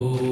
Oh.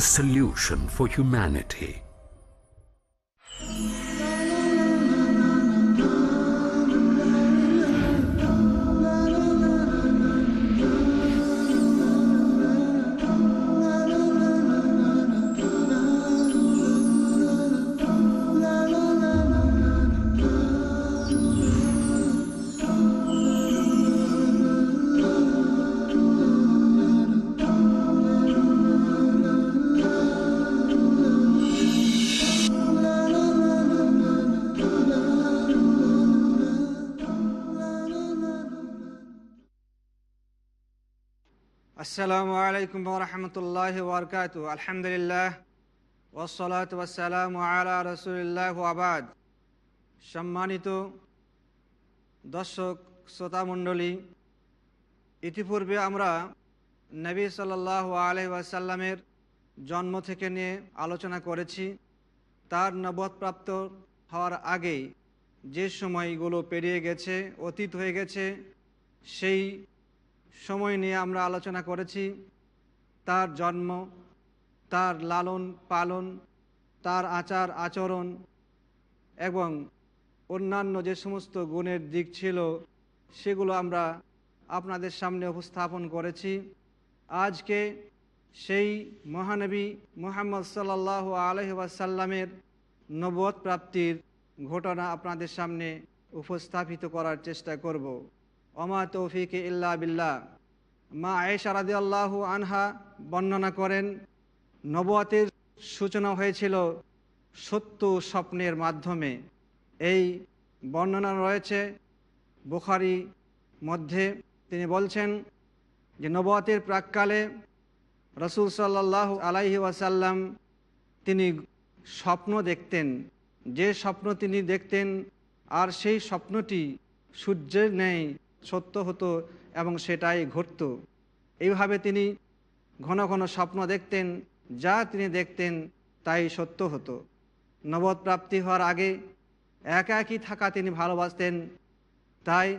The solution for humanity. আসসালামু আলাইকুম রহমতুল্লাহ বরকাত আলহামদুলিল্লাহ ওসলাত ওসালাম আলা রসুলিল্লাহ আবাদ সম্মানিত দর্শক শ্রোতামণ্ডলী ইতিপূর্বে আমরা নবী সাল্লাহ আলহি জন্ম থেকে নিয়ে আলোচনা করেছি। তার নবদপ্রাপ্ত হওয়ার আগে যে সময়গুলো পেরিয়ে গেছে, অতীত হয়ে গেছে, সেই সময় নিয়ে আমরা আলোচনা করেছি। তার জন্ম, তার লালন পালন, তার আচার আচরণ এবং অন্যান্য যে সমস্ত গুণের দিক ছিল, সেগুলো আমরা আপনাদের সামনে উপস্থাপন করেছি। আজকে সেই মহানবী মোহাম্মদ সাল্লাহ আলহি ওয়াসাল্লামের নবদ প্রাপ্তির ঘটনা আপনাদের সামনে উপস্থাপিত করার চেষ্টা করব। অমা তৌফিক ইল্লা বিল্লাহ। মা আয়েশা রাদি আল্লাহ আনহা বর্ণনা করেন নবতের সূচনা হয়েছিল সত্য স্বপ্নের মাধ্যমে। এই বর্ণনা রয়েছে বুখারি মধ্যে। তিনি বলছেন যে নবতের প্রাককালে রসুল সাল্লাহ আলাইহি ওয়াসাল্লাম তিনি স্বপ্ন দেখতেন। যে স্বপ্ন তিনি দেখতেন, আর সেই স্বপ্নটি সূর্যের ন্যায় সত্য হতো এবং সেটাই ঘটত। এইভাবে তিনি ঘন ঘন স্বপ্ন দেখতেন, যা তিনি দেখতেন তাই সত্য হতো। নবদ প্রাপ্তি হওয়ার আগে একা একই থাকা তিনি ভালোবাসতেন, তাই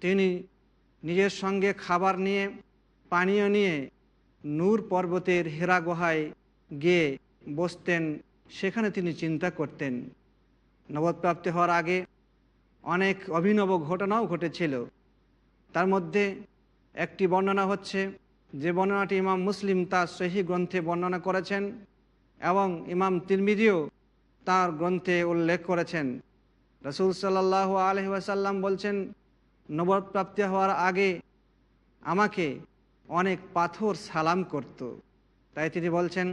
তিনি নিজের সঙ্গে খাবার নিয়ে, পানীয় নিয়ে নূর পর্বতের হেরা গুহায় গিয়ে বসতেন, সেখানে তিনি চিন্তা করতেন। নবদপ্রাপ্তি হওয়ার আগে অনেক অভিনব ঘটনাও ঘটেছিল। তার মধ্যে একটি বর্ণনা হচ্ছে যে বর্ণনাটি ইমাম মুসলিম তার সহি গ্রন্থে বর্ণনা করেছেন এবং ইমাম তিরমিদিও তার গ্রন্থে উল্লেখ করেছেন। রসুল সাল্লাহ আলহি বলছেন নবপ্রাপ্তি হওয়ার আগে আমাকে অনেক পাথর সালাম করত। তাই তিনি বলছেন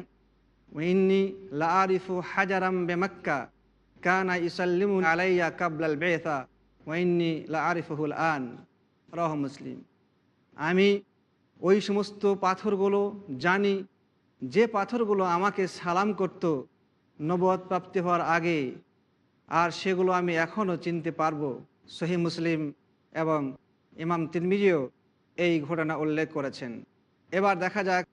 ইন্নি লারিফু হাজারাম বেমাক্কা কানা ইসাল্লিমু আলাইয়া কাবলাল বেথা ওয়াইন্নি লা আরিফহুল আন রহ মুসলিম আমি ওই সমস্ত পাথরগুলো জানি, যে পাথরগুলো আমাকে সালাম করত নবদ প্রাপ্তি হওয়ার আগে, আর সেগুলো আমি এখনও চিনতে পারব, সহি মুসলিম এবং ইমাম তিরমিজিও এই ঘটনা উল্লেখ করেছেন। এবার দেখা যাক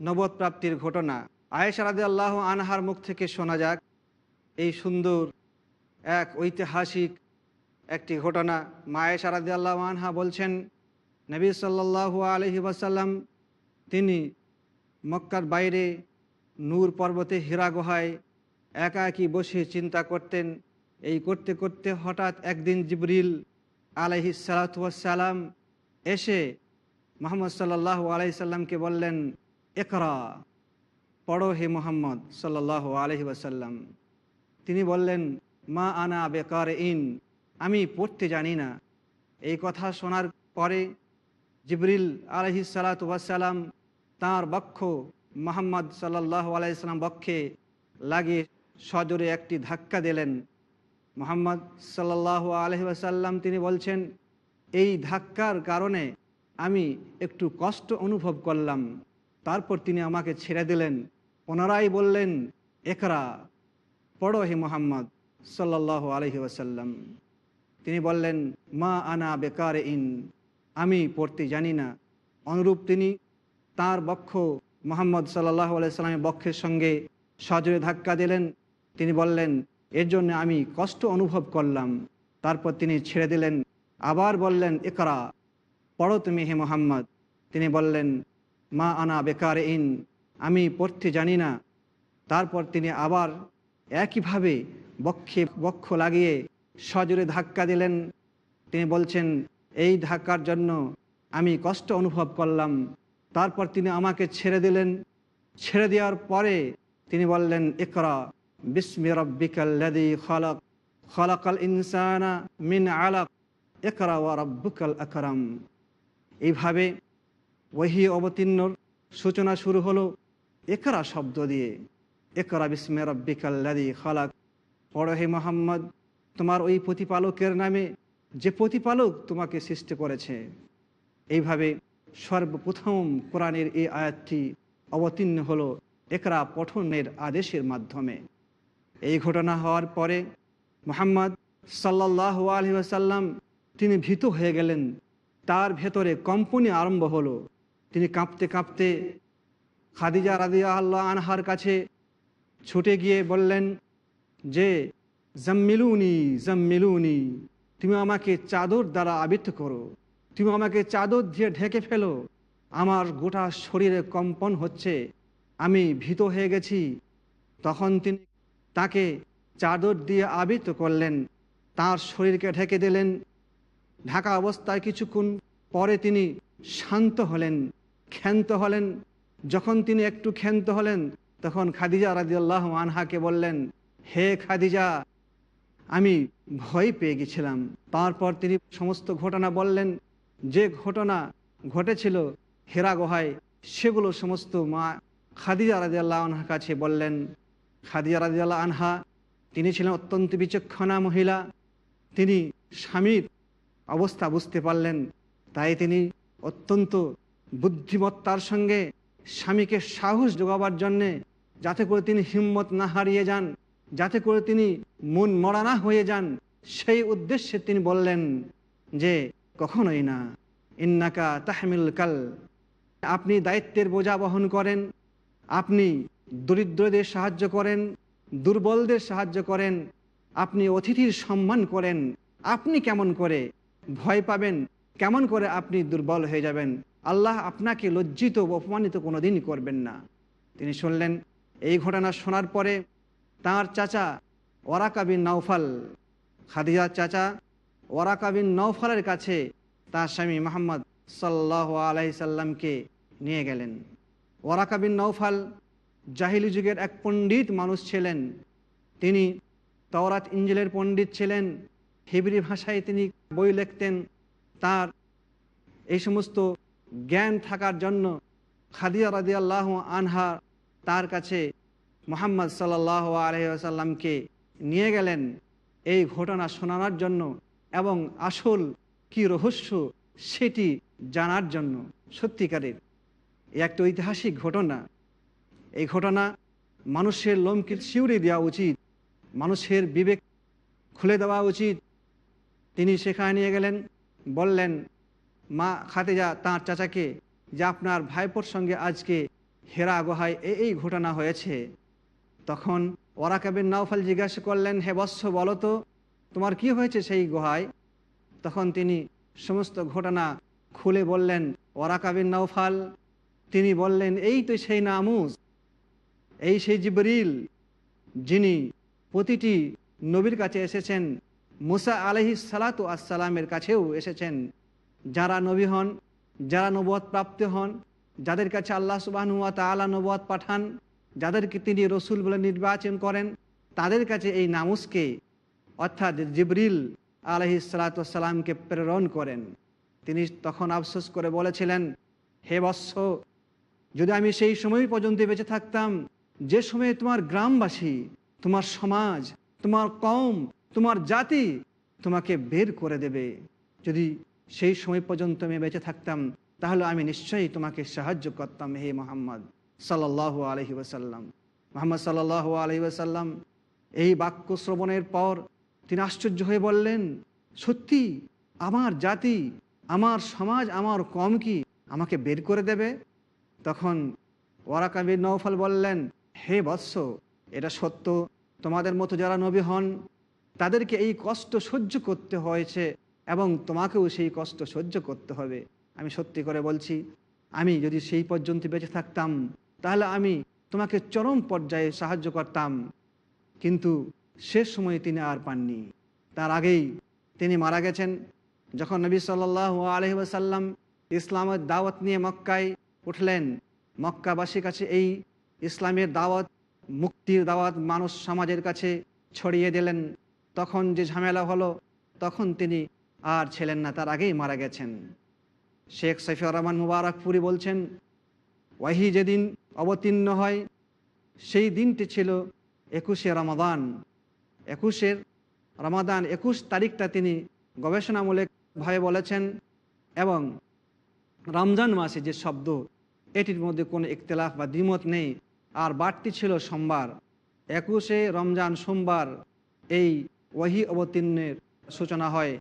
নবদ প্রাপ্তির ঘটনা। আয়েশারাদে আল্লাহ আনহার মুখ থেকে শোনা যাক। এই সুন্দর এক ঐতিহাসিক একটি ঘটনা। মায়ে সারাদি আল্লাহ আনহা বলছেন, নবী সাল্লাহ আলহি ওয়াসাল্লাম, তিনি মক্কার বাইরে নূর পর্বতে হীরা গুহায় একা একই বসে চিন্তা করতেন। এই করতে করতে হঠাৎ একদিন জিবরিল আলহি সালাতাম এসে মোহাম্মদ সাল্লাহ আলহি সাল্লামকে বললেন একরা পড়ো হে মোহাম্মদ সাল্লাহ আলহি ওয়াসাল্লাম। তিনি বললেন, মা আনা বেকার ইন আমি পড়তে জানি না। এই কথা শোনার পরে জিবরিল আলহি সালাতাম তাঁর বক্ষ মোহাম্মদ সাল্লাহ আলাইসাল্লাম বক্ষে লাগিয়ে সজোরে একটি ধাক্কা দিলেন। মোহাম্মদ সাল্লাহ আলহি আসাল্লাম তিনি বলছেন, এই ধাক্কার কারণে আমি একটু কষ্ট অনুভব করলাম। তারপর তিনি আমাকে ছেড়ে দিলেন। পুনরায় বললেন, একরা পড়ো হে মোহাম্মদ সাল্লাহ আলহি ওয়াসাল্লাম। তিনি বললেন, মা আনা বেকার ইন আমি পড়তে জানি না। অনুরূপ তিনি তার বক্ষ মোহাম্মদ সাল্লাহ আলাইসাল্লামের বক্ষের সঙ্গে সজরে ধাক্কা দিলেন। তিনি বললেন, এর জন্য আমি কষ্ট অনুভব করলাম। তারপর তিনি ছেড়ে দিলেন। আবার বললেন একরা পড়ো তুমি হে মোহাম্মদ। তিনি বললেন, মা আনা বেকার ইন আমি পড়তে জানি না। তারপর তিনি আবার একইভাবে বক্ষে বক্ষ লাগিয়ে সজোরে ধাক্কা দিলেন। তিনি বলছেন, এই ধাক্কার জন্য আমি কষ্ট অনুভব করলাম। তারপর তিনি আমাকে ছেড়ে দিলেন। ছেড়ে দেওয়ার পরে তিনি বললেন একরা বিস্মি রব্বিকাল্লাদি খলক, খলকাল ইনসানা মিন আলাক একরা ওয়া রব্বুকাল আকরাম। এইভাবে ওহি অবতীর্ণর সূচনা শুরু হলো একরা শব্দ দিয়ে। একরা বিস্মে রব্বিকাল্লাদি খলাক। পড়ো হে মোহাম্মদ, তোমার ওই প্রতিপালকের নামে যে প্রতিপালক তোমাকে সৃষ্টি করেছে। এইভাবে সর্বপ্রথম কোরআনের এই আয়াতটি অবতীর্ণ হলো একরা পঠনের আদেশের মাধ্যমে। এই ঘটনা হওয়ার পরে মোহাম্মদ সাল্লাহ আলহি আসাল্লাম তিনি ভীত হয়ে গেলেন। তার ভেতরে কম্পনি আরম্ভ হলো। তিনি কাঁপতে কাঁপতে খাদিজা রাদিয়া আল্লাহ আনহার কাছে ছুটে গিয়ে বললেন, যে, জম্মিলুনি জম্মিলুনি, তুমি আমাকে চাদর দ্বারা আবৃত করো। তুমি আমাকে চাদর দিয়ে ঢেকে ফেলো। আমার গোটা শরীরে কম্পন হচ্ছে। আমি ভীত হয়ে গেছি। তখন তিনি তাকে চাদর দিয়ে আবৃত করলেন। তার শরীরকে ঢেকে দিলেন। ঢাকা অবস্থায় কিছুক্ষণ পরে তিনি শান্ত হলেন, ক্ষান্ত হলেন। যখন তিনি একটু ক্ষান্ত হলেন তখন খাদিজা রাজিয়াল্লাহ আনহাকে বললেন, হে খাদিজা, আমি ভয় পেয়ে গেছিলাম। তারপর তিনি সমস্ত ঘটনা বললেন, যে ঘটনা ঘটেছিল হেরা গোহায়, সেগুলো সমস্ত মা খাদিজা রাজিয়াল্লাহ আনহার কাছে বললেন। খাদিজা রাজিয়াল্লাহ আনহা, তিনি ছিলেন অত্যন্ত বিচক্ষণা মহিলা। তিনি স্বামীর অবস্থা বুঝতে পারলেন। তাই তিনি অত্যন্ত বুদ্ধিমত্তার সঙ্গে স্বামীকে সাহস যোগাবার জন্যে যাতে করে তিনি হিম্মত না হারিয়ে যান, যাতে করে তিনি মন মরা না হয়ে যান। সেই উদ্দেশ্যে তিনি বললেন যে, কখনোই না। ইন্নাকা তাহমিল কাল। আপনি দায়িত্বের বোঝা বহন করেন, আপনি দরিদ্রদের সাহায্য করেন, দুর্বলদের সাহায্য করেন, আপনি অতিথির সম্মান করেন, আপনি কেমন করে ভয় পাবেন, কেমন করে আপনি দুর্বল হয়ে যাবেন, আল্লাহ আপনাকে লজ্জিত অপমানিত কোনো দিনই করবেন না। তিনি শুনলেন এই ঘটনা শোনার পরে তার চাচা ওরাকাবিন নৌফাল খাদিজার চাচা ওরাকাবিন নৌফালের কাছে তার স্বামী মোহাম্মদ সাল্লাহ আলাহি সাল্লামকে নিয়ে গেলেন। ওরাকাবিন নৌফাল জাহিলি যুগের এক পণ্ডিত মানুষ ছিলেন। তিনি তওরাত ইঞ্জেলের পণ্ডিত ছিলেন, হিবরি ভাষায় তিনি বই লিখতেন। তার এই সমস্ত জ্ঞান থাকার জন্য খাদিয়া রাদিয়াল্লাহ আনহা তার কাছে মোহাম্মদ সাল্লাহ আলহাসাল্লামকে নিয়ে গেলেন। এই ঘটনা শোনানোর জন্য এবং আসল কি রহস্য সেটি জানার জন্য। সত্যিকারের একটা ঐতিহাসিক ঘটনা। এই ঘটনা মানুষের লোমকে শিউরে দেওয়া উচিত, মানুষের বিবেক খুলে দেওয়া উচিত। তিনি সেখানে নিয়ে গেলেন, বললেন, মা খাতেজা তাঁর চাচাকে যে আপনার ভাইপোর সঙ্গে আজকে হেরা গোহায় এই এই ঘটনা হয়েছে। তখন ওরাকাবিন নাওফাল জিজ্ঞাসা করলেন, হে বৎস, বলো তো, তোমার কি হয়েছে সেই গুহায়? তখন তিনি সমস্ত ঘটনা খুলে বললেন, ওরাকাবিন নাওফাল, তিনি বললেন, এই তো সেই নামুজ এই সেই জিবরিল, যিনি প্রতিটি নবীর কাছে এসেছেন, মুসা আলহি সালাতু আসসালামের কাছেও এসেছেন। যারা নবী হন, যারা নবদ প্রাপ্ত হন যাদের কাছে আল্লাহ সুবাহনুয়া তালা নবদ পাঠান, যাদেরকে তিনি রসুল বলে নির্বাচন করেন, তাদের কাছে এই নামুসকে, অর্থাৎ জিবরিল আলহি সালাতামকে প্রেরণ করেন। তিনি তখন আফসোস করে বলেছিলেন, হে বৎস, যদি আমি সেই সময় পর্যন্ত বেঁচে থাকতাম, যে সময়ে তোমার গ্রামবাসী, তোমার সমাজ, তোমার কম তোমার জাতি তোমাকে বের করে দেবে। যদি সেই সময় পর্যন্ত আমি বেঁচে থাকতাম তাহলে আমি নিশ্চয়ই তোমাকে সাহায্য করতাম, হে মোহাম্মদ সাল্লাহ আলহি ওসাল্লাম মোহাম্মদ সাল্লাহ আলহি ওসাল্লাম এই বাক্য শ্রবণের পর তিনি আশ্চর্য হয়ে বললেন, সত্যি, আমার জাতি, আমার সমাজ, আমার কম কি আমাকে বের করে দেবে? তখন ওয়ারাকাবির নৌফল বললেন, হে বৎস, এটা সত্য। তোমাদের মতো যারা নবী হন, তাদেরকে এই কষ্ট সহ্য করতে হয়েছে এবং তোমাকেও সেই কষ্ট সহ্য করতে হবে। আমি সত্যি করে বলছি, আমি যদি সেই পর্যন্ত বেঁচে থাকতাম, তাহলে আমি তোমাকে চরম পর্যায়ে সাহায্য করতাম। কিন্তু শেষ সময়ে তিনি আর পাননি। তার আগেই তিনি মারা গেছেন। যখন নবী সাল্লাহ আলহি ওসাল্লাম ইসলামের দাওয়াত নিয়ে মক্কায় উঠলেন, মক্কাবাসীর কাছে এই ইসলামের দাওয়াত, মুক্তির দাওয়াত মানুষ সমাজের কাছে ছড়িয়ে দিলেন। তখন যে ঝামেলা হলো, তখন তিনি আর ছিলেন না, তার আগেই মারা গেছেন। শেখ সৈফিউর রহমান মুবারকপুরি বলছেন, ওয়াহি যেদিন অবতীর্ণ হয়, সেই দিনটি ছিল একুশে রমাদান। একুশের রমাদান একুশ তারিখটা তিনি গবেষণামূলকভাবে বলেছেন এবং রমজান মাসে যে শব্দ, এটির মধ্যে কোনো ইখতলাফ বা দ্বিমত নেই। আর বাড়তি ছিল সোমবার। একুশে রমজান সোমবার এই ওয়াহি অবতীর্ণের সূচনা হয়।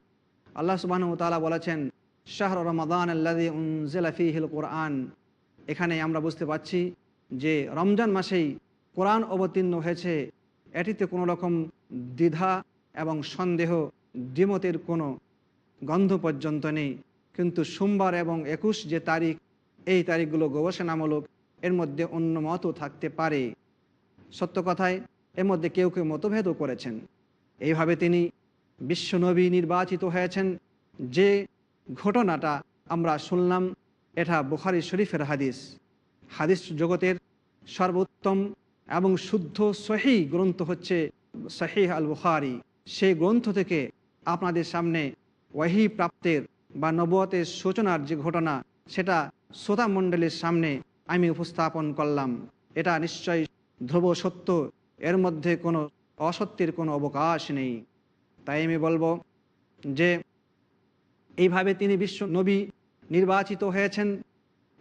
আল্লাহ সুবাহ তালা বলেছেন শাহর রমাদান আল্লাদি কোরআন। এখানে আমরা বুঝতে পারছি যে রমজান মাসেই কোরআন অবতীর্ণ হয়েছে। এটিতে কোনো রকম দ্বিধা এবং সন্দেহ, দ্বিমতের কোনো গন্ধ পর্যন্ত নেই। কিন্তু সোমবার এবং একুশ যে তারিখ, এই তারিখগুলো গবেষণামূলক, এর মধ্যে অন্য মতও থাকতে পারে। সত্য কথায়, এর মধ্যে কেউ কেউ মতভেদও করেছেন। এইভাবে তিনি বিশ্বনবী নির্বাচিত হয়েছেন যে ঘটনাটা আমরা শুনলাম, এটা বুখারি শরীফের হাদিস। হাদিস জগতের সর্বোত্তম এবং শুদ্ধ সহি গ্রন্থ হচ্ছে সহি আল বুখারি। সেই গ্রন্থ থেকে আপনাদের সামনে ওয়াহি প্রাপ্তের বা নবতের সূচনার যে ঘটনা, সেটা শ্রোতা মণ্ডলীর সামনে আমি উপস্থাপন করলাম। এটা নিশ্চয়ই ধ্রুব সত্য, এর মধ্যে কোনো অসত্যের কোনো অবকাশ নেই। তাই আমি বলব যে এইভাবে তিনি বিশ্ব নবী নির্বাচিত হয়েছেন।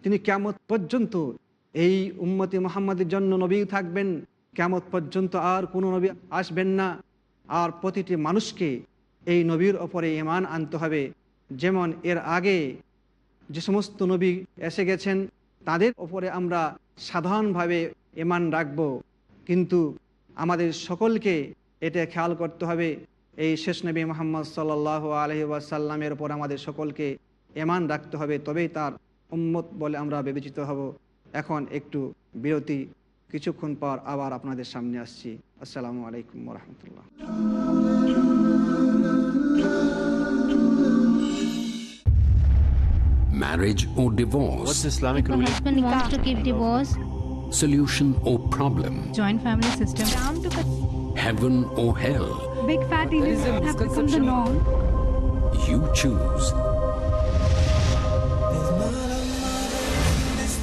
তিনি কেমত পর্যন্ত এই উম্মতি মোহাম্মদের জন্য নবী থাকবেন। কেমত পর্যন্ত আর কোনো নবী আসবেন না। আর প্রতিটি মানুষকে এই নবীর ওপরে ইমান আনতে হবে। যেমন এর আগে যে সমস্ত নবী এসে গেছেন, তাদের ওপরে আমরা সাধারণভাবে ইমান রাখব। কিন্তু আমাদের সকলকে এটা খেয়াল করতে হবে এই শেষ নবী মোহাম্মদ সাল আলহি ওয়াসাল্লামের ওপর আমাদের সকলকে এমান রাখতে হবে তবেই তার উম্মত বলে আমরা বিবেচিত হব এখন একটু বিরতি কিছুক্ষণ পর আবার আপনাদের সামনে আসছি আসসালামু আলাইকুম রহমতুল্লাহ Marriage or divorce? What's Islamic The husband wants to give divorce. Solution or problem? joint family system. Heaven or hell? Big fat events have become the norm. You choose.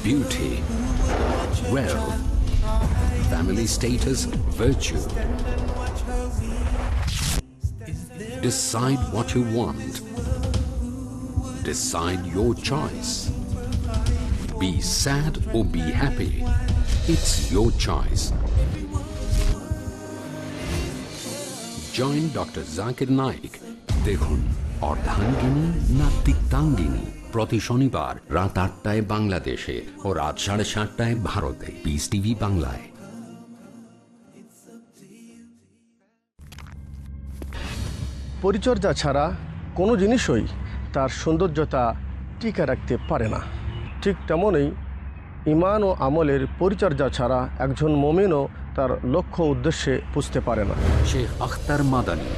Beauty, wealth, family status, virtue. Decide what you want. Decide your choice. Be sad or be happy. It's your choice. Join doctor Zakir Naik দেখুন, অর্ধাঙ্গিনী না তিক্তাঙ্গিনী? প্রতি শনিবার রাত আটটায় বাংলাদেশে ও রাত সাড়ে সাতটায় ভারতে। পিস টিভি বাংলায়। পরিচর্যা ছাড়া কোনো জিনিসই তার সৌন্দর্যতা টিকে রাখতে পারে না। ঠিক তেমনই ইমান ও আমলের পরিচর্যা ছাড়া একজন মমিনও তার লক্ষ্য উদ্দেশ্যে পুষতে পারে না। শেখ আখতার মাদানী।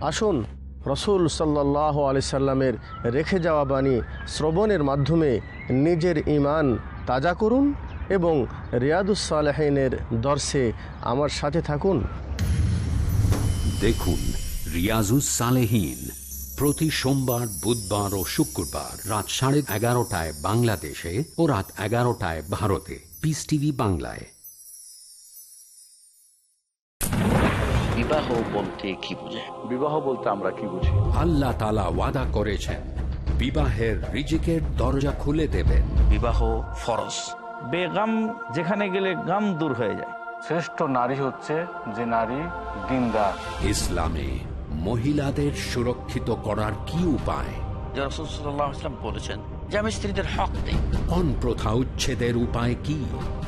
আসুন রসুল সাল্লাহ আলি সাল্লামের রেখে যাওয়া বাণী শ্রবণের মাধ্যমে নিজের ইমান তাজা করুন এবং রিয়াদুসালেহিনের দর্শে আমার সাথে থাকুন। দেখুন রিয়াজুস সালেহীন প্রতি সোমবার বুধবার ও শুক্রবার রাত সাড়ে এগারোটায় বাংলাদেশে ও রাত এগারোটায় ভারতে। পিস টিভি বাংলায় বিবাহ বলতে কি বোঝায় বিবাহ বলতে আমরা কি বুঝি? আল্লাহ তালা ওয়াদা করেছেন বিবাহের রিজিকের দরজা খুলে দেবেন। বিবাহ ফরজ। বেগাম যেখানে গেলে গাম দূর হয়ে যায়। শ্রেষ্ঠ নারী হচ্ছে যে নারী দিনদার। ইসলামে মহিলাদের সুরক্ষিত করার কি উপায়? বলেছেন আমি স্ত্রীদের হক দেই কোন প্রথা উচ্ছেদের উপায় কি?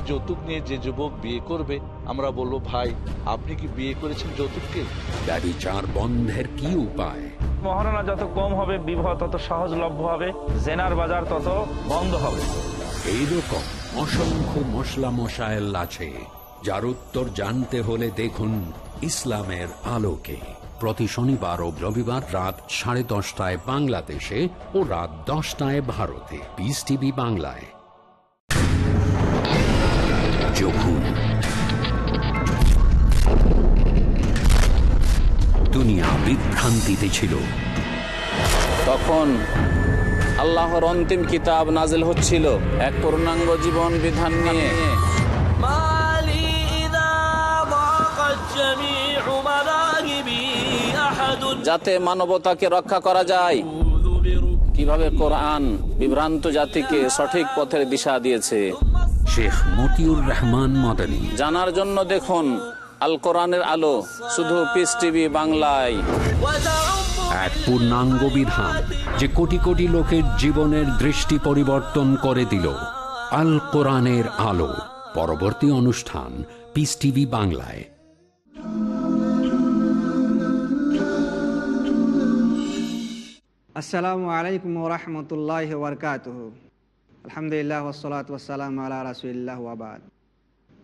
যৌতুক নিয়ে যে যুবক বিয়ে করবে আমরা বলব ভাই আপনি কি বিয়ে করেছেন যৌতুককে? ব্যবিচার বন্ধের কি উপায়? মহারণা যত কম হবে বিবাহ তত সহজলভ্য হবে। জেনার বাজার তত বন্ধ হবে। এইরকম অসংখ্য মশলা মশায়েল আছে যার উত্তর জানতে হলে দেখুন ইসলামের আলোকে। প্রতি শনিবার ও রবিবার রাত সাড়ে দশটায় বাংলাদেশে ও রাত দশটায় ভারতে। পিস টিভি বাংলায়। যখন দুনিয়া বিভ্রান্তিতে ছিল তখন আল্লাহর অন্তিম কিতাব নাজিল হচ্ছিল এক পূর্ণাঙ্গ জীবন বিধান নিয়ে। যাতে মানবতাকে রক্ষা করা যায়। কীভাবে কোরআন বিভ্রান্ত জাতিকে সঠিক পথের দিশা দিয়েছে। শেখ মতিউর রহমান মদনী। জানার জন্য দেখুন আল কোরআনের আলো শুধু পিস টিভি বাংলায়। এক পূর্ণাঙ্গ বিধান যে কোটি কোটি লোকের জীবনের দৃষ্টি পরিবর্তন করে দিল। আল কোরআনের আলো। পরবর্তী অনুষ্ঠান পিস টিভি বাংলায়। আসসালামু আলাইকুম রহমতুল্লাহ বরকাত আলহামদুলিল্লাহ ওসলাত ওসালাম আল্লাহ রাসুল্লাহ আবাদ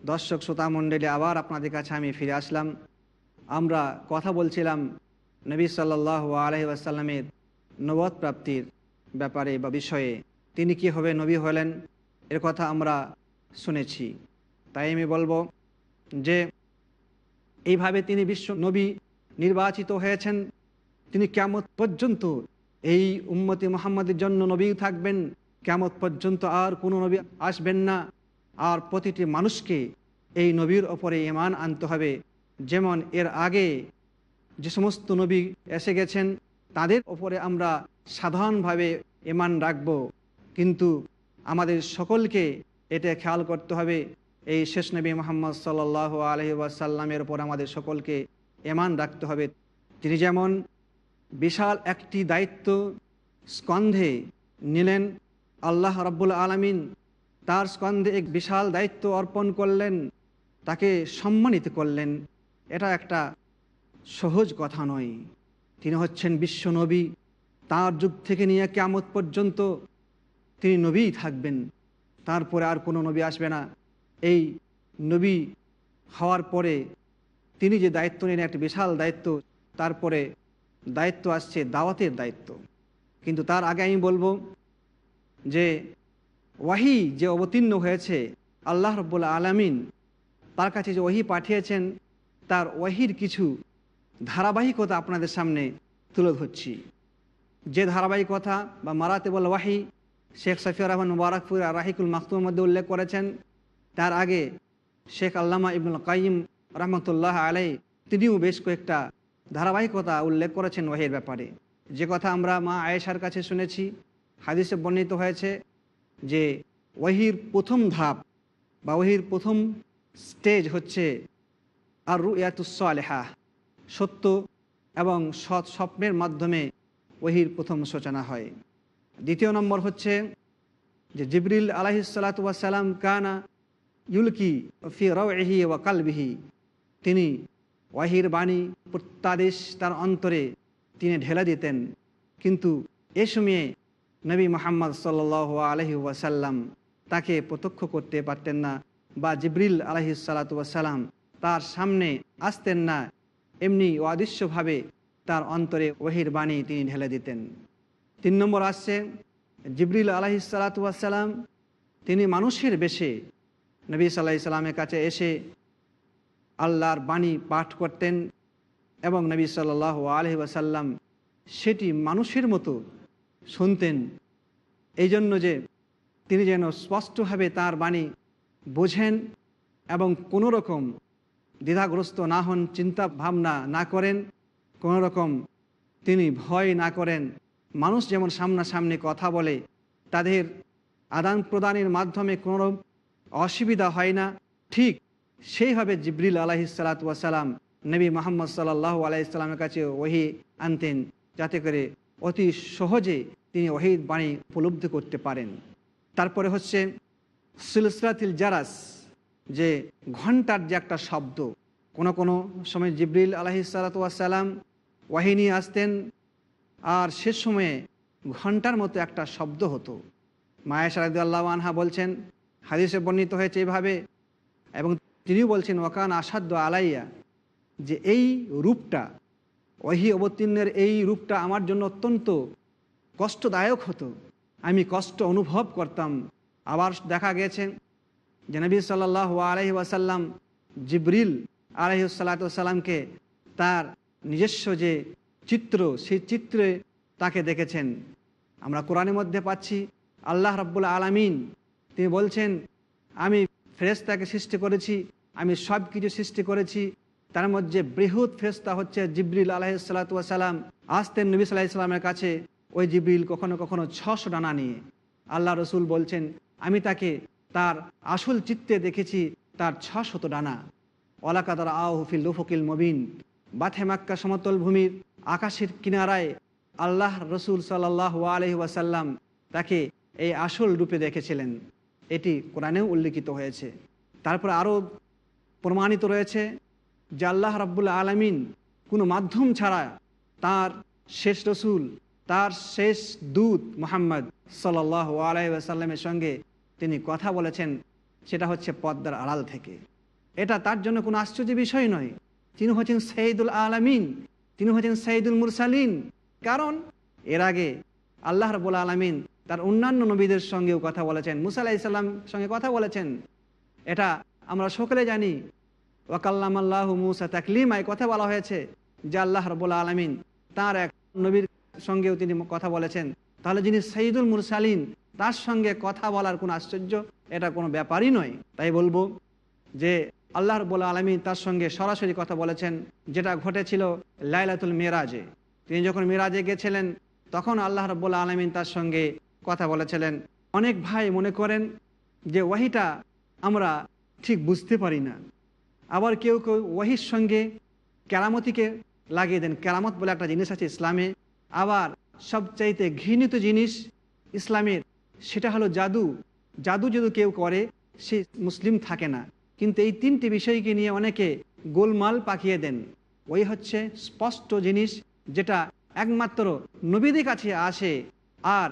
দর্শক শ্রোতা মণ্ডলী, আবার আপনাদের কাছে আমি ফিরে আসলাম। আমরা কথা বলছিলাম নবী সাল্লাহ আলহি আসাল্লামের নবদ প্রাপ্তির ব্যাপারে বা বিষয়ে। তিনি কি হবে নবী হলেন? এর কথা আমরা শুনেছি। তাই আমি বলব যে, এইভাবে তিনি বিশ্ব নবী নির্বাচিত হয়েছেন। তিনি কেমন পর্যন্ত এই উম্মতি মোহাম্মদের জন্য নবী থাকবেন। কেমত পর্যন্ত আর কোনো নবী আসবেন না। আর প্রতিটি মানুষকে এই নবীর ওপরে ইমান আনতে হবে। যেমন এর আগে যে সমস্ত নবী এসে গেছেন, তাদের ওপরে আমরা সাধারণভাবে ইমান রাখব। কিন্তু আমাদের সকলকে এটা খেয়াল করতে হবে। এই শেষ নবী মোহাম্মদ সাল আলহি ওয়াসাল্লামের ওপর আমাদের সকলকে এমান রাখতে হবে। তিনি যেমন বিশাল একটি দায়িত্ব স্কন্ধে নিলেন আল্লাহ রাব্বুল আলমিন। তার স্কন্ধে এক বিশাল দায়িত্ব অর্পণ করলেন, তাকে সম্মানিত করলেন। এটা একটা সহজ কথা নয়। তিনি হচ্ছেন বিশ্ব নবী। তার যুগ থেকে নিয়ে কেমত পর্যন্ত তিনি নবীই থাকবেন। তারপরে আর কোনো নবী আসবে না। এই নবী হওয়ার পরে তিনি যে দায়িত্ব নিলেন, একটা বিশাল দায়িত্ব, তারপরে দায়িত্ব আসছে, দাওয়াতের দায়িত্ব। কিন্তু তার আগে আমি বলব যে, ওয়াহি যে অবতীর্ণ হয়েছে, আল্লাহ রব্বুল আলমিন তার কাছে যে ওহি পাঠিয়েছেন, তার ওয়াহির কিছু ধারাবাহিকতা আপনাদের সামনে তুলে ধরছি। যে ধারাবাহিকতা বা মারাতে বল ওয়াহি, শেখ সফিউর রহমান মুবারকপুর আর রাহিকুল মাকতুমের মধ্যে উল্লেখ করেছেন। তার আগে শেখ আল্লামা ইবনুল কাইম রহমতুল্লাহ আলাই তিনিও বেশ কয়েকটা ধারাবাহিকতা উল্লেখ করেছেন ওয়াহির ব্যাপারে। যে কথা আমরা মা আয়েশার কাছে শুনেছি, হাদিসে বর্ণিত হয়েছে যে ওয়াহির প্রথম ধাপ বা ওহির প্রথম স্টেজ হচ্ছে আর রু ইয়াতুসলেহা সত্য এবং সৎ স্বপ্নের মাধ্যমে ওহির প্রথম সূচনা হয়। দ্বিতীয় নম্বর হচ্ছে যে জিবরিল আলাহিসাল্লাতুয়াসাল্লাম কানা ইউলকি ফি রহি ওয়া কালবিহি, তিনি ওয়াহির বাণী প্রত্যাদেশ তার অন্তরে তিনি ঢেলে দিতেন। কিন্তু এ সময়ে নবী মোহাম্মদ সাল আলহি ওয়াসাল্লাম তাকে প্রত্যক্ষ করতে পারতেন না বা জিব্রিল আলহি সালাতাম তার সামনে আসতেন না। এমনি অদৃশ্যভাবে তার অন্তরে ওহির বাণী তিনি ঢেলে দিতেন। তিন নম্বর আসছে, জিব্রিল আলহি সালাতাম তিনি মানুষের বেশে নবী সাল্লাহ ইসলামের কাছে এসে আল্লাহর বাণী পাঠ করতেন এবং নবী সাল্লাহ আলহি ওয়াসাল্লাম সেটি মানুষের মতো শুনতেন। এই জন্য যে তিনি যেন স্পষ্টভাবে তার বাণী বোঝেন এবং কোনো রকম দ্বিধাগ্রস্ত না হন চিন্তা ভাবনা না করেন কোনো রকম তিনি ভয় না করেন। মানুষ যেমন সামনাসামনি কথা বলে, তাদের আদান প্রদানের মাধ্যমে কোনো অসুবিধা হয় না। ঠিক সেইভাবে জিবরিল আলাহি সালাতাম নবী মোহাম্মদ সাল্লাহ আলাইসাল্লামের কাছে ওহি আনতেন যাতে করে অতি সহজে তিনি ওহিদ বাণী উপলব্ধি করতে পারেন। তারপরে হচ্ছে সিলসরাতিল জারাস, যে ঘণ্টার যে একটা শব্দ, কোনো কোনো সময় জিবরিল আলহি সালাতাম ওয়াহিনী আসতেন আর সে সময়ে ঘণ্টার মতো একটা শব্দ হতো। মায়া সারাদ আল্লাহ আনহা বলছেন, হাদিসে বর্ণিত হয়েছে এইভাবে, এবং তিনিও বলছেন, ওয়াকান আসাধ্য আলাইয়া যে এই রূপটা ওহি অবতীর্ণের এই রূপটা আমার জন্য অত্যন্ত কষ্টদায়ক হতো। আমি কষ্ট অনুভব করতাম। আবার দেখা গেছে যে নবী সাল্লাহ আলহি ওয়াসাল্লাম জিবরিল আলহিসাল্লাতামকে তার নিজস্ব যে চিত্র, সেই চিত্রে তাকে দেখেছেন। আমরা কোরআনের মধ্যে পাচ্ছি, আল্লাহ রব্বুল আলমিন তিনি বলছেন, আমি ফেরেস্তাকে সৃষ্টি করেছি, আমি সব কিছু সৃষ্টি করেছি। তার মধ্যে বৃহৎ ফেরেস্তা হচ্ছে জিবরিল আলাহিসাল্লাতাম আসতেন নবী সাল্লাহ ইসলামের কাছে, ওই জিব্রিল কখনো কখনো ছশো ডানা নিয়ে। আল্লাহ রসুল বলছেন, আমি তাকে তার আসল চিত্তে দেখেছি, তার ছশত ডানা। ওলাকাদার আহফিল লুফকিল মবিন। বাথে মাক্কা সমতল ভূমির আকাশের কিনারায় আল্লাহ রসুল সাল্লাহ আলহি ওয়াসাল্লাম তাকে এই আসল রূপে দেখেছিলেন। এটি কোরআনেও উল্লিখিত হয়েছে। তারপর আরও প্রমাণিত রয়েছে যে আল্লাহ রাব্বুল্লা আলমিন কোনো মাধ্যম ছাড়া তার শেষ রসুল, তার শেষ দূত মোহাম্মদ সাল্লাহ আলাইসাল্লামের সঙ্গে তিনি কথা বলেছেন, সেটা হচ্ছে পদ্মার আড়াল থেকে। এটা তার জন্য কোনো আশ্চর্য বিষয় নয়। তিনি হচ্ছেন সঈদুল আলমিন, তিনি হচ্ছেন সঈদুল মুরসালিন। কারণ এর আগে আল্লাহ রবুল আলমিন তার অন্যান্য নবীদের সঙ্গেও কথা বলেছেন। মুসা আলাহিসাল্লাম সঙ্গে কথা বলেছেন। এটা আমরা সকলে জানি। ওয়াকাল্লাম আল্লাহ মুসা তাকলিমায় কথা বলা হয়েছে যে আল্লাহ রবুল্লা আলমিন তার এক নবীর সঙ্গেও তিনি কথা বলেছেন। তাহলে যিনি সঈদুল মুরসালিন, তার সঙ্গে কথা বলার কোনো আশ্চর্য, এটা কোনো ব্যাপারই নয়। তাই বলব যে আল্লাহ রবুল্লা আলমী তার সঙ্গে সরাসরি কথা বলেছেন, যেটা ঘটেছিল লাইলাতুল মেরাজে। তিনি যখন মেরাজে গেছিলেন তখন আল্লাহ রব্বুল্লা আলমিন তার সঙ্গে কথা বলেছিলেন। অনেক ভাই মনে করেন যে ওয়াহিটা আমরা ঠিক বুঝতে পারি না। আবার কেউ কেউ ওয়াহির সঙ্গে কেরামতিকে লাগিয়ে দেন। কেরামত বলে একটা জিনিস আছে ইসলামে। আবার সবচাইতে ঘৃণিত জিনিস ইসলামের, সেটা হলো জাদু। জাদু যদি কেউ করে, সে মুসলিম থাকে না। কিন্তু এই তিনটি বিষয়কে নিয়ে অনেকে গোলমাল পাকিয়ে দেন। ওই হচ্ছে স্পষ্ট জিনিস যেটা একমাত্র নবীদের কাছে আসে আর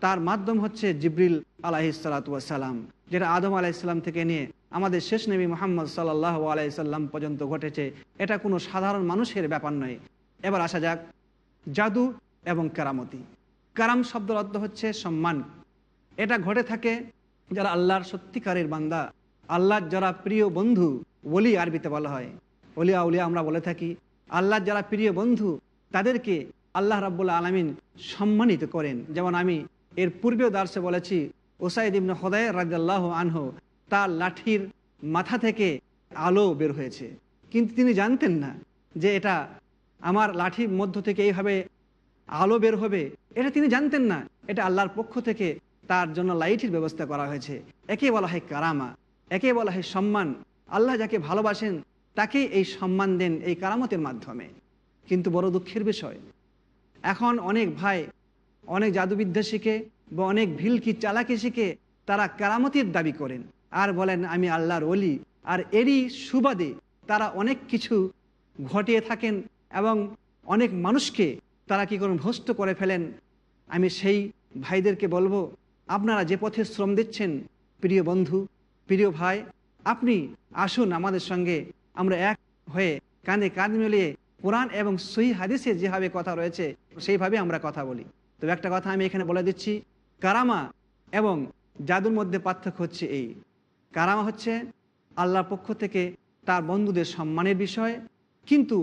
তার মাধ্যম হচ্ছে জিবরিল আলাহিসাল্লাম যেটা আদম আলাইসাল্লাম থেকে নিয়ে আমাদের শেষ নবী মোহাম্মদ সাল্লাহ আলাইসাল্লাম পর্যন্ত ঘটেছে। এটা কোনো সাধারণ মানুষের ব্যাপার নয়। এবার আসা যাক জাদু এবং কারামতি। কারাম শব্দের অর্থ হচ্ছে সম্মান। এটা ঘটে থাকে যারা আল্লাহর সত্যিকারের বান্দা, আল্লাহর যারা প্রিয় বন্ধু, ওলি আরবিতে বলা হয়। অলিয়া উলিয়া আমরা বলে থাকি, আল্লাহর যারা প্রিয় বন্ধু, তাদেরকে আল্লাহ রাব্বুল্লা আলমিন সম্মানিত করেন। যেমন আমি এর পূর্বেও দার্সে বলেছি, ওসাইদ ইবনে হদায় রাজ্লাহ আনহ তার লাঠির মাথা থেকে আলো বের হয়েছে। কিন্তু তিনি জানতেন না যে এটা আমার লাঠির মধ্য থেকে এইভাবে আলো বের হবে। এটা তিনি জানতেন না, এটা আল্লাহর পক্ষ থেকে তার জন্য লাইটের ব্যবস্থা করা হয়েছে। একে বলা হয় কারামা একে বলা হয় সম্মান। আল্লাহ যাকে ভালোবাসেন তাকে এই সম্মান দেন এই কারামতের মাধ্যমে। কিন্তু বড় দুঃখের বিষয় এখন অনেক ভাই, অনেক জাদুবিদ্যা শিখে বা অনেক ভিলকি চালাকি শিখে তারা কারামতির দাবি করেন আর বলেন, আমি আল্লাহর অলি আর এরই সুবাদে তারা অনেক কিছু ঘটিয়ে থাকেন এবং অনেক মানুষকে তারা কি করেন, ভ্রষ্ট করে ফেলেন। আমি সেই ভাইদেরকে বলব, আপনারা যে পথে শ্রম দিচ্ছেন, প্রিয় বন্ধু, প্রিয় ভাই, আপনি আসুন আমাদের সঙ্গে, আমরা এক হয়ে কাঁধে কাঁধ মিলিয়ে কোরআন এবং সহি হাদিসে যেভাবে কথা রয়েছে, সেইভাবে আমরা কথা বলি। তবে একটা কথা আমি এখানে বলে দিচ্ছি, কারামা এবং জাদুর মধ্যে পার্থক্য হচ্ছে এই। কারামা হচ্ছে আল্লাহর পক্ষ থেকে তার বন্ধুদের সম্মানের বিষয়, কিন্তু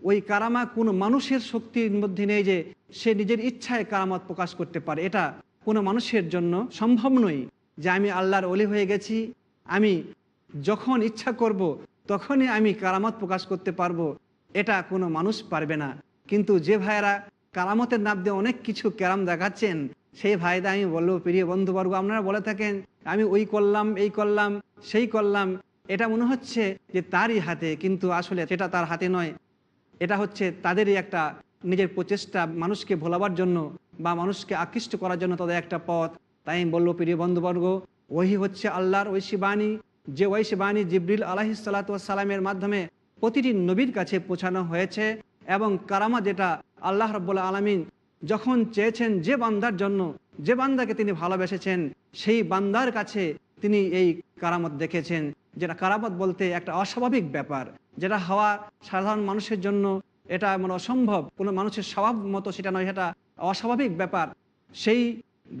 ওই কারামা কোনো মানুষের শক্তির মধ্যে নেই যে সে নিজের ইচ্ছায় কারামত প্রকাশ করতে পারে। এটা কোনো মানুষের জন্য সম্ভব নয় যে আমি আল্লাহর অলি হয়ে গেছি, আমি যখন ইচ্ছা করব তখনই আমি কারামত প্রকাশ করতে পারব। এটা কোনো মানুষ পারবে না। কিন্তু যে ভাইয়েরা কারামতের নাম দিয়ে অনেক কিছু ক্যারাম দেখাচ্ছেন, সেই ভাইদা আমি বলব, প্রিয় বন্ধুবর্গ, আপনারা বলে থাকেন, আমি ওই করলাম, এই করলাম, সেই করলাম। এটা মনে হচ্ছে যে তারই হাতে, কিন্তু আসলে সেটা তার হাতে নয়। এটা হচ্ছে তাদেরই একটা নিজের প্রচেষ্টা, মানুষকে ভোলাবার জন্য বা মানুষকে আকৃষ্ট করার জন্য তাদের একটা পথ। তাই আমি বলব, প্রিয় বন্ধুবর্গ ওই হচ্ছে আল্লাহর ঐশী বাণী। যে ঐশী বাণী জিবরিল আলাহি সালামের মাধ্যমে প্রতিটি নবীর কাছে পৌঁছানো হয়েছে এবং কারামা যেটা আল্লাহ রব্বুল্লা আলমিন যখন চেয়েছেন যে বান্দার জন্য, যে বান্দাকে তিনি ভালোবেসেছেন, সেই বান্দার কাছে তিনি এই কারামত দেখেছেন, যেটা কারামত বলতে একটা অস্বাভাবিক ব্যাপার, যেটা হওয়া সাধারণ মানুষের জন্য এটা মানে অসম্ভব, কোনো মানুষের স্বভাব মতো সেটা নয়, সেটা অস্বাভাবিক ব্যাপার। সেই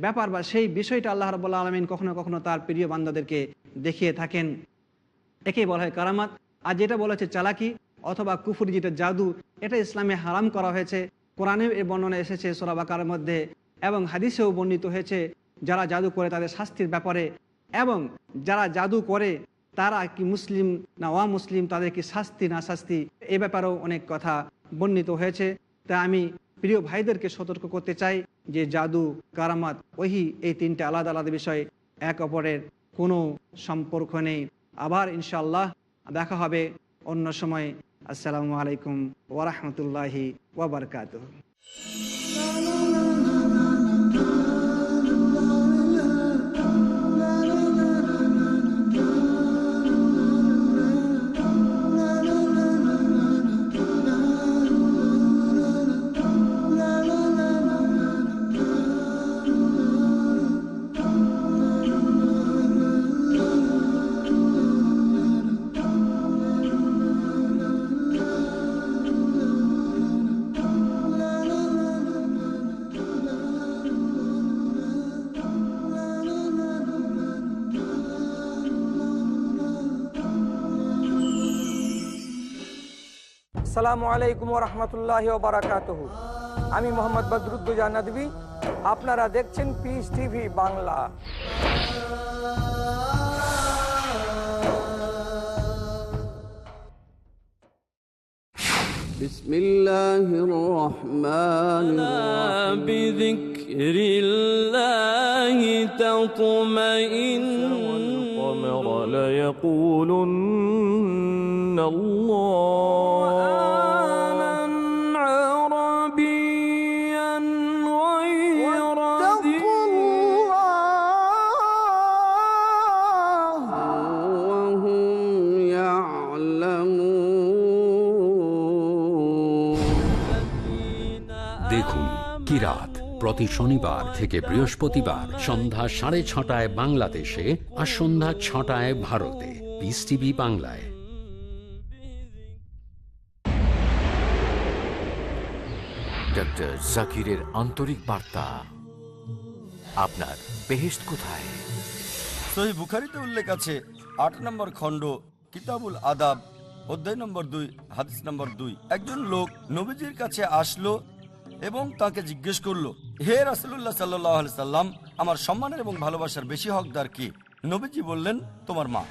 ব্যাপার বা সেই বিষয়টা আল্লাহ রবুল্লা আলমিন কখনো কখনো তার প্রিয় বান্দাদেরকে দেখিয়ে থাকেন। একেই বলা হয় কারামাত। আর যেটা বলা হচ্ছে চালাকি অথবা কুফুর যেটা জাদু, এটা ইসলামে হারাম করা হয়েছে। কোরআনে এর বর্ণনা এসেছে সোরাবাকার মধ্যে এবং হাদিসেও বর্ণিত হয়েছে, যারা জাদু করে তাদের শাস্তির ব্যাপারে এবং যারা জাদু করে তারা কি মুসলিম না ওয়া মুসলিম তাদের কি শাস্তি না শাস্তি, এ ব্যাপারেও অনেক কথা বর্ণিত হয়েছে। তা আমি প্রিয় ভাইদেরকে সতর্ক করতে চাই যে জাদু, কারামাত, ওহি এই তিনটে আলাদা আলাদা বিষয়, এক অপরের কোনো সম্পর্ক নেই। আবার ইনশাল্লাহ দেখা হবে অন্য সময়। আসসালামু আলাইকুম ওরহমতুল্লাহি ওবরকাত সালামু আলাইকুম রহমতুল্লাহ বারাকাত আমি মোহাম্মদ বদরুদ্দুজা নদী আপনারা দেখছেন পিস টিভি বাংলা بسم الله الرحمن الرحيم بذكر الله تطمئن والقمر ليقولن الله দেখুন কিরাত প্রতি শনিবার থেকে বৃহস্পতিবার সন্ধ্যা সাড়ে ছটায় বাংলাদেশে আর সন্ধ্যা ছটায় ভারতে। পিস টিভি বাংলায়। ডক্টর জাকিরের আন্তরিক বার্তা। আপনার বেহেস্ট কোথায়? সহি বুখারিতে উল্লেখ আছে আট নম্বর খণ্ড কিতাবুল আদাব অধ্যায় নম্বর দুই হাদিস নম্বর দুই। একজন লোক নবীজির কাছে আসলো এবং তাকে জিজ্ঞেস করল, হে রাসুল্লাহ সাল্লাহ সাল্লাম, আমার সম্মানের এবং ভালোবাসার বেশি হকদার কি? নবীজি বললেন, তোমার মা।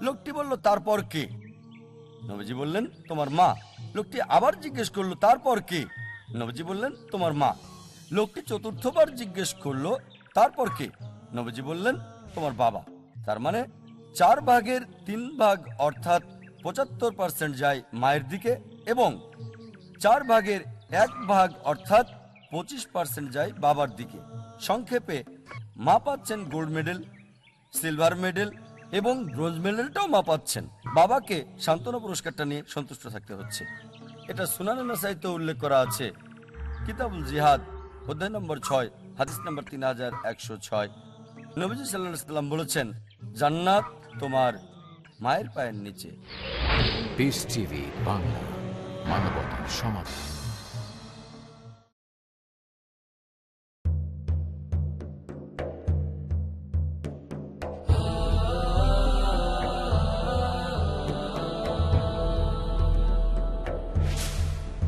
লোকটি বলল, তারপর কে? নবীজি বললেন, তোমার মা। লোকটি আবার জিজ্ঞেস করল, তারপর কে? নবীজি বললেন, তোমার মা। লোকটি চতুর্থবার জিজ্ঞেস করল, তারপর কে? নবীজি বললেন, তোমার বাবা। তার মানে চার ভাগের তিন ভাগ অর্থাৎ পঁচাত্তর পার্সেন্ট যায় মায়ের দিকে এবং চার ভাগের এক ভাগ অর্থাৎ পঁচিশ পার্সেন্ট যায় বাবার দিকে। সংক্ষেপে, মা পাচ্ছেন গোল্ড মেডেল, সিলভার মেডেল এবং ব্রোঞ্জ মেডেলটাও মা পাচ্ছেন। বাবাকে সান্ত্বনা পুরস্কারটা নিয়ে সন্তুষ্ট থাকতে হচ্ছে। এটা সুনানে নাসাইতে উল্লেখ করা আছে। কিতাবুল জিহাদ, অধ্যায় নম্বর ছয়, হাদিস নম্বর তিন হাজার একশো ছয়। নবীজি সাল্লাহ সাল্লাম বলেছেন, জান্নাত তোমার মায়ের পায়ের নিচে। বাংলা, মানবতার সমাধান।